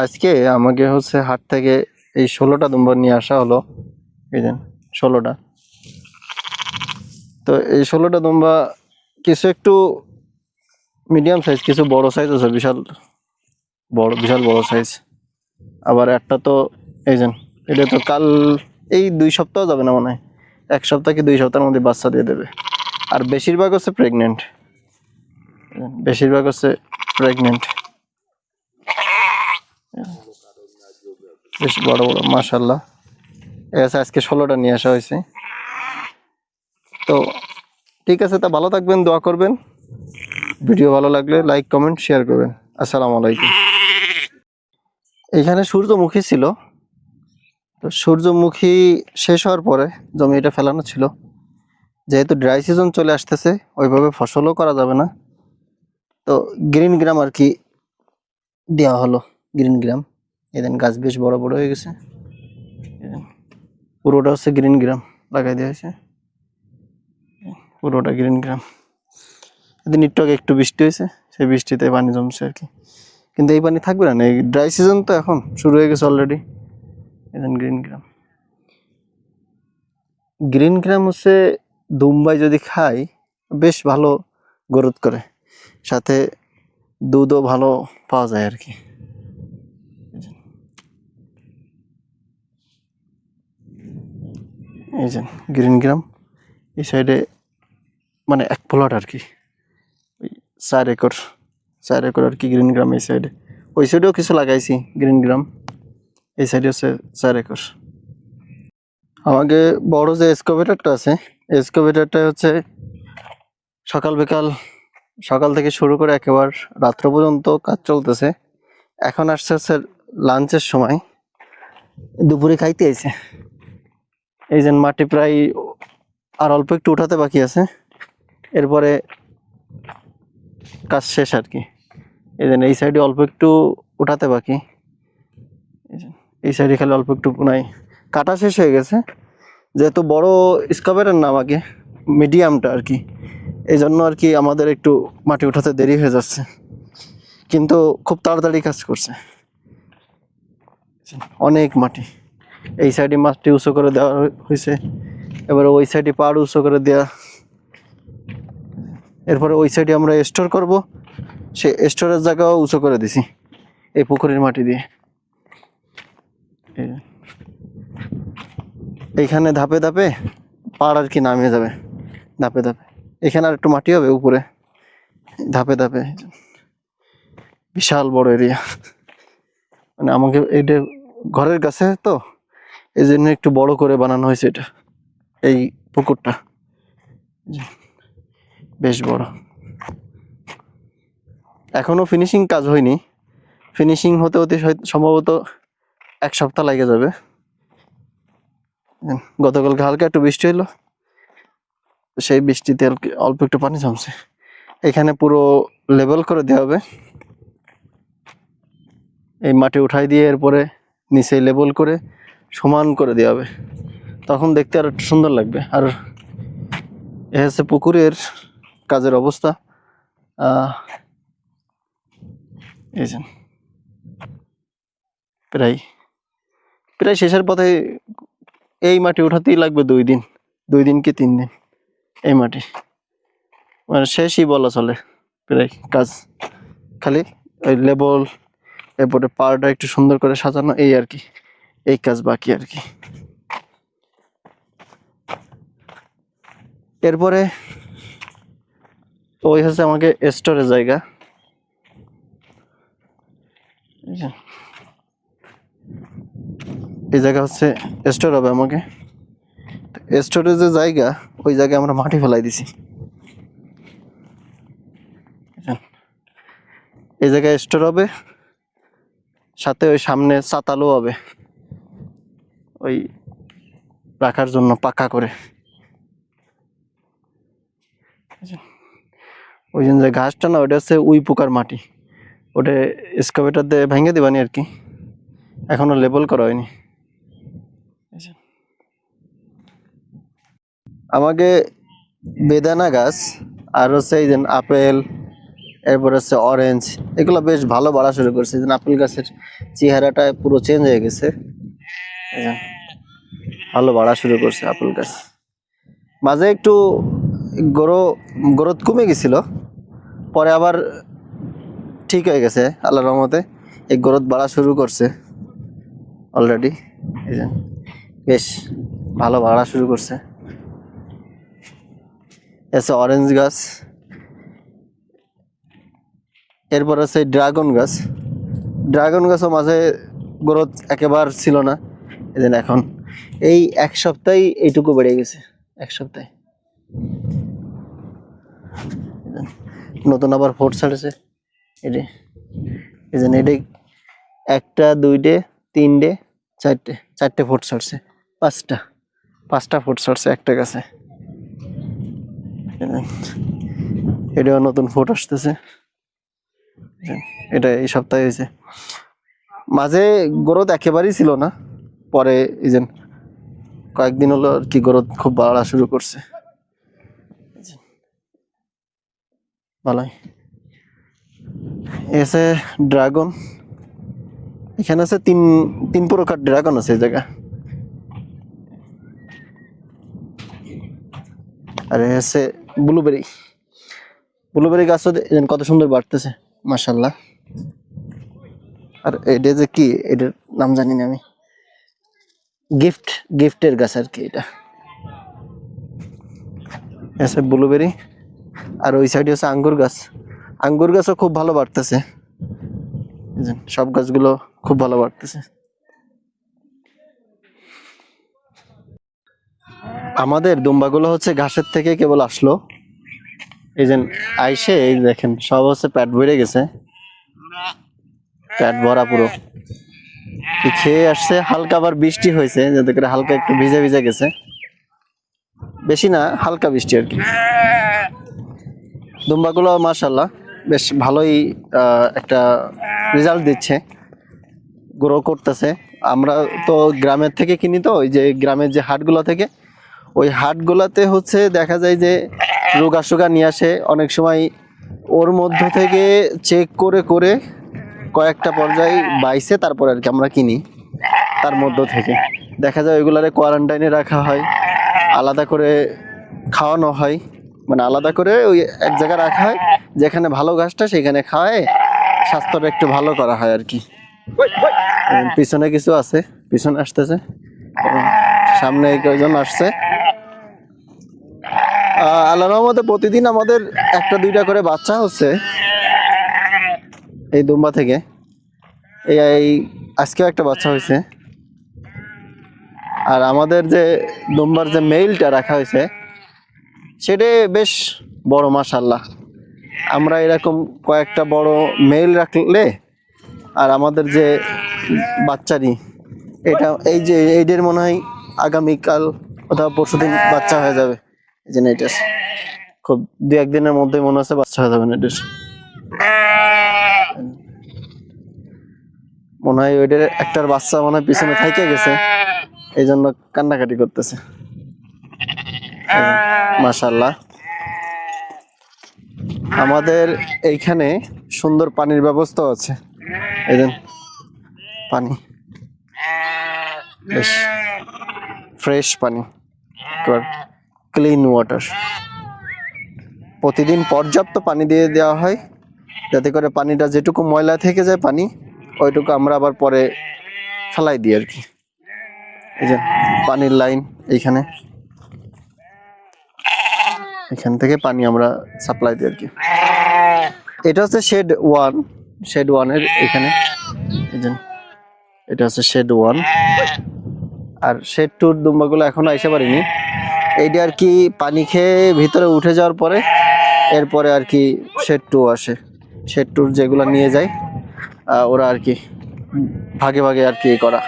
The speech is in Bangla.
আজকে আমাকে হচ্ছে হাট থেকে এই ষোলোটা দুম্বা নিয়ে আসা হলো। এই যে, ষোলোটা। তো এই ষোলোটা দুম্বা কিছু একটু মিডিয়াম সাইজ কিছু বড় সাইজ আছে, বিশাল বড় বিশাল বড় সাইজ আবার একটা তো এই যে, এটা তো কাল এই দুই সপ্তাহ যাবে না মনে হয়। এক সপ্তাহ কি দুই সপ্তাহের মধ্যে বাচ্চা দিয়ে দেবে। আর বেশিরভাগ হচ্ছে প্রেগনেন্ট বেশিরভাগ হচ্ছে প্রেগনেন্ট বেশ বড় বড় মাশাল্লাহ এসে আজকে ষোলোটা নিয়ে আসা হয়েছে। তো ঠিক আছে, তা ভালো থাকবেন, দোয়া করবেন। ভিডিও ভালো লাগলে লাইক, কমেন্ট, শেয়ার করবেন। আসসালামু আলাইকুম। এখানে সূর্যমুখী ছিল। তো সূর্যমুখী শেষ হওয়ার পরে জমি এটা ফেলানো ছিল। যেহেতু ড্রাই সিজন চলে আসতেছে, ওইভাবে ফসলও করা যাবে না। তো গ্রিন গ্রাম আর কি দেওয়া হলো গ্রিন গ্রাম এদিন গাছ বেশ বড় বড় হয়ে গেছে। পুরোটা হচ্ছে গ্রিন গ্রাম লাগাই দেওয়া হয়েছে। পুরোটা গ্রিন গ্রাম এদিন আগে একটু বৃষ্টি হয়েছে, সেই বৃষ্টিতে পানি জমছে আর কি। কিন্তু এই পানি থাকবে না, এই ড্রাই সিজন তো এখন, শুরু হয়ে গেছে অলরেডি এদিন গ্রিন গ্রাম গ্রিন গ্রাম হচ্ছে দুম্বাই যদি খাই, বেশ ভালো গ্রোথ করে। সাথে দুধও ভালো পাওয়া যায় আর কি। এই যে গ্রিন গ্রাম এই সাইডে মানে এক প্লট আর কি। ওই চার একর চার একর আর কি গ্রিন গ্রাম এই সাইডে ওই সাইডেও কিছু লাগাইছি গ্রিন গ্রাম এই সাইডে হচ্ছে চার একর। আমাকে বড় যে এসকোভেটারটা আছে এসকোভেটারটা হচ্ছে সকাল বিকাল, সকাল থেকে শুরু করে একেবারে রাত্র পর্যন্ত কাজ চলতেছে। এখন আসছে হচ্ছে লাঞ্চের সময়। দুপুরে খাইতে এসে এই যে মাটি প্রায় আর অল্প একটু উঠাতে বাকি আছে। এরপরে কাজ শেষ আর কি। এই যে এই সাইডে অল্প একটু উঠাতে বাকি। এই সাইডে খালি অল্প একটু নাই। কাটা শেষ হয়ে গেছে। যেহেতু বড় স্কোপের নাম আগে, মিডিয়ামটা আর কি। এই জন্য আর কি আমাদের একটু মাটি উঠাতে দেরি হয়ে যাচ্ছে। কিন্তু খুব তাড়াতাড়ি কাজ করছে। অনেক মাটি। এই সাইডে মাছটি উঁচু করে দেওয়া হয়েছে এবারে ওই সাইডে পাড় উঁচু করে দেওয়া এরপরে ওই সাইডে আমরা স্টোর করব। সে স্টোরের জায়গাও উঁচু করে দিছি, এই পুকুরের মাটি দিয়ে। এইখানে ধাপে ধাপে পাড় আর কি নামিয়ে যাবে, ধাপে ধাপে। এখানে আর একটু মাটি হবে উপরে, ধাপে ধাপে। বিশাল বড় এরিয়া। মানে আমাকে এটা ঘরের কাছে তো এই জন্য একটু বড় করে বানানো হয়েছে এটা। এই পুকুরটা। বেশ বড়। এখনও ফিনিশিং কাজ হয়নি। ফিনিশিং হতে হতে সম্ভবত এক সপ্তাহ লাগে যাবে। উম, গতকালকে হালকা একটু বৃষ্টি হলো সেই বৃষ্টিতে অল্প- একটু পানি জমছে। এখানে পুরো লেভেল করে দেওয়া হবে। এই মাটি উঠাই দিয়ে এরপরে নিচে লেবেল করে সমান করে দেওয়া হবে। তখন দেখতে আর একটু সুন্দর লাগবে। আর এ হচ্ছে পুকুরের কাজের অবস্থা। এই যে প্রায় প্রায় শেষের পথে এই মাটি উঠাতেই লাগবে দুই দিন দুই দিন কি তিন দিন এই মাটি। মানে শেষই বলা চলে প্রায় কাজ। খালি ওই লেবল, এরপরে পাড়টা একটু সুন্দর করে সাজানো, এই আর কি। এই কাজ বাকি আর কি। এরপরে ওই হচ্ছে আমাকে স্টোরের জায়গা। এই জায়গা হচ্ছে স্টোর হবে আমাকে। স্টোরের যে জায়গা, ওই জায়গায় আমরা মাটি ফেলাই দিছি। এই জায়গায় স্টোর হবে, সাথে ওই সামনে চাতালও হবে। ওই রাখার জন্য পাকা করে। ওই জন্য যে ঘাসটা না ওটা হচ্ছে উই পোকার মাটি। ওটা স্কাবেটার দিয়ে ভেঙে দিবানি আর কি। এখনও লেবেল করা হয়নি। আমাকে বেদানা গাছ আর হচ্ছে এই যে আপেল এরপর হচ্ছে অরেঞ্জ এগুলো বেশ ভালো বাড়া শুরু করছে আপেল গাছের চেহারাটা পুরো চেঞ্জ হয়ে গেছে। যে, ভালো বাড়া শুরু করছে আপেল গাছ মাঝে একটু গ্রো গ্রোথ কমে গেছিল, পরে আবার ঠিক হয়ে গেছে আল্লাহ রহমতে এই গ্রোথ বাড়া শুরু করছে অলরেডি বেশ ভালো বাড়া শুরু করছে। এসে অরেঞ্জ গাছ, এরপর আছে ড্রাগন গাছ। ড্রাগন গাছও মাঝে গ্রোথ একেবারে ছিল না এদিন এখন এই এক সপ্তাহে এইটুকু বেড়ে গেছে, এক সপ্তাহে। নতুন আবার ফোর্ট ছাড়েছে, এটি। এই জন্য এটি একটা, দুইটে, তিনটে, চারটে চারটে ফোর্ট ছাড়ছে, পাঁচটা পাঁচটা ফোর্ট ছাড়ছে একটা গাছে। এটাও নতুন ফোট আসতেছে। এটা এই সপ্তাহে হয়েছে। মাঝে গ্রোথ একেবারেই ছিল না, পরে যে কয়েকদিন হলো আর কি গ্রোথ খুব বাড়া শুরু করছে। ভালোই। এসে ড্রাগন, এখানে আছে তিন তিন প্রকার ড্রাগন আছে এই জায়গা। আর এ হচ্ছে ব্লুবেরি। ব্লুবেরি গাছও কত সুন্দর বাড়তেছে মাশাল্লাহ আর এটা যে কি, এটার নাম জানি না আমি। গিফট গিফটের গাছ আর কি এটা। এসে ব্লুবেরি আর ওই সাইডে হচ্ছে আঙ্গুর গাছ। আঙ্গুর গাছও খুব ভালো বাড়তেছে। সব গাছগুলো খুব ভালো বাড়তেছে। আমাদের দুম্বাগুলো হচ্ছে ঘাসের থেকে কেবল আসলো। এই যে আইসে, এই দেখেন, সব হচ্ছে প্যাট ভরে গেছে। প্যাট ভরা পুরো। খেয়ে আসছে, হালকা আবার বৃষ্টি হয়েছে, যাতে করে হালকা একটু ভিজে ভিজে গেছে। বেশি না, হালকা বৃষ্টি আর কি। দুম্বাগুলো মাশাল্লাহ বেশ ভালোই একটা রেজাল্ট দিচ্ছে। গ্রো করতেছে। আমরা তো গ্রামের থেকে কিনি তো, ওই যে গ্রামের যে হাটগুলো থেকে, ওই হাটগুলোতে হচ্ছে দেখা যায় যে রোগা সোগা নিয়ে আসে। অনেক সময় ওর মধ্য থেকে চেক করে করে কয়েকটা পর্যায়ে বাইসে তারপর আর কি আমরা কিনি তার মধ্য থেকে। দেখা যায় ওইগুলারে কোয়ারেন্টাইনে রাখা হয়, আলাদা করে খাওয়ানো হয়। মানে আলাদা করে ওই এক জায়গায় রাখা হয়, যেখানে ভালো ঘাসটা সেখানে খাওয়ায়, স্বাস্থ্যটা একটু ভালো করা হয় আর কি। পিছনে কিছু আছে, পিছনে আসতেছে। সামনে কয়েকজন আসছে। আল্লাহ রহমতে প্রতিদিন আমাদের একটা দুইটা করে বাচ্চা হচ্ছে। এই দুম্বা থেকে। এই আজকেও একটা বাচ্চা হয়েছে। আর আমাদের যে দুম্বার যে মেইলটা রাখা হয়েছে, সেটা বেশ বড় মাশাল্লাহ আমরা এরকম কয়েকটা বড় মেইল রাখলে, আর আমাদের যে বাচ্চারই এটা এই যে এইটার মনে হয় আগামীকাল অথবা পরশুদিন বাচ্চা হয়ে যাবে। এই যে এটার খুব দু একদিনের মধ্যে মনে হচ্ছে বাচ্চা হয়ে যাবে এটার মনে হয় ওইটার একটার বাচ্চা মনে হয় পিছনে থাইকে গেছে। এই জন্য কান্নাকাটি করতেছে। মাশাল্লাহ আমাদের এইখানে সুন্দর পানির ব্যবস্থা আছে। এই পানি। বেশ, ফ্রেশ পানি। Clean water. প্রতিদিন পর্যাপ্ত পানি দিয়ে দেওয়া হয়। যাতে করে পানিটা যেটুকু ময়লা থেকে যায় পানি, ওইটুকু আমরা আবার পরে ফেলাই দিই আর কি। এই যে পানির লাইন এইখানে। এখান থেকে পানি আমরা সাপ্লাই দিই আর কি। এটা হচ্ছে শেড ওয়ান, শেড ওয়ানের এখানে। এটা হচ্ছে শেড ওয়ান। আর শেড টুর দুম্বাগুলো এখনও আইসে পারিনি। এইটা আর কি পানি খেয়ে ভিতরে উঠে যাওয়ার পরে, এরপরে আর কি শেড টু আসে। শেড টুর যেগুলো নিয়ে যায় ওরা আর কি ভাগে ভাগে আর কি করা।